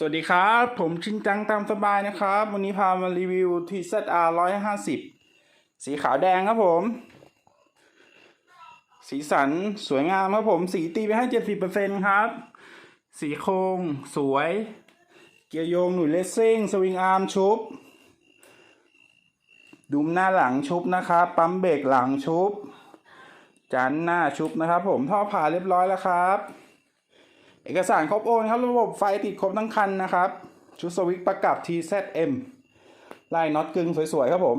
สวัสดีครับ ผมชินจังตามสบายนะครับ วันนี้พามารีวิว TZR 150 สีขาวแดงครับผม สีสันสวยงามครับผม สีตีไปให้ 70%ครับ สีโครงสวย เกียร์โยงหนุนเลสซิ่ง สวิงอาร์มชุบ ดุมหน้าหลังชุบนะครับ ปั๊มเบรกหลังชุบ จานหน้าชุบนะครับผม ท่อผ่าเรียบร้อยแล้วครับ เอกสารครบโอนครับระบบไฟติดครบทั้งคันนะครับ ชุดสวิตประกับ TZM ไล่น็อตกึ่งสวยๆครับผม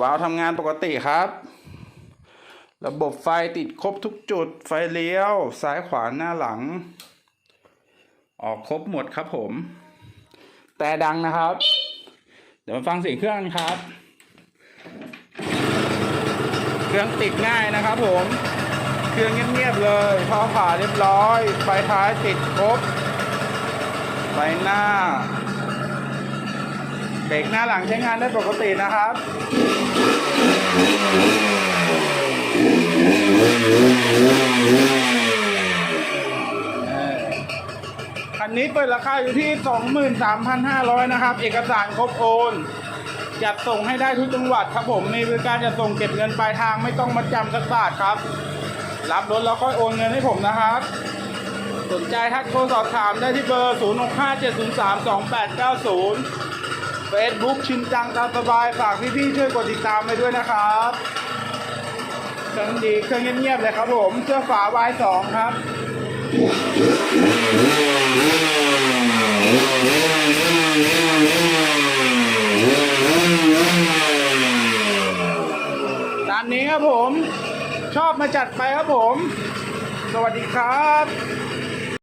วาล์วทำงานปกติครับ ระบบไฟติดครบทุกจุดไฟเลี้ยว ซ้ายขวาหน้าหลัง ออกครบหมดครับผม แต่ดังนะครับ เดี๋ยวมาฟังเสียงเครื่องครับ เครื่องติดง่ายนะครับผม เครื่องเงียบๆเลยท่อผ่าเรียบร้อย ไฟท้ายติดครบไฟหน้า เบรกหน้าหลังใช้งานได้ปกตินะครับ คันนี้เปิดราคาอยู่ที่ 23,500 นะครับ เอกสารครบโอนจัดส่งให้ได้ทุกจังหวัดครับผมมีบริการจัดส่งเก็บเงินปลายทางไม่ต้องมาจำสักบาทครับ รับรถแล้วค่อยโอนเงินให้ผมนะครับ สนใจทักโทรสอบถามได้ที่เบอร์ 0657032890 Facebook ชินจังตามสบาย ฝากพี่ๆช่วยกดติดตามไปด้วยนะครับเครื่องดีเครื่องเงียบๆเลยครับผมเสื้อฝา Y2 ครับตามนี้ครับผม ชอบมาจัดไปครับผม สวัสดีครับ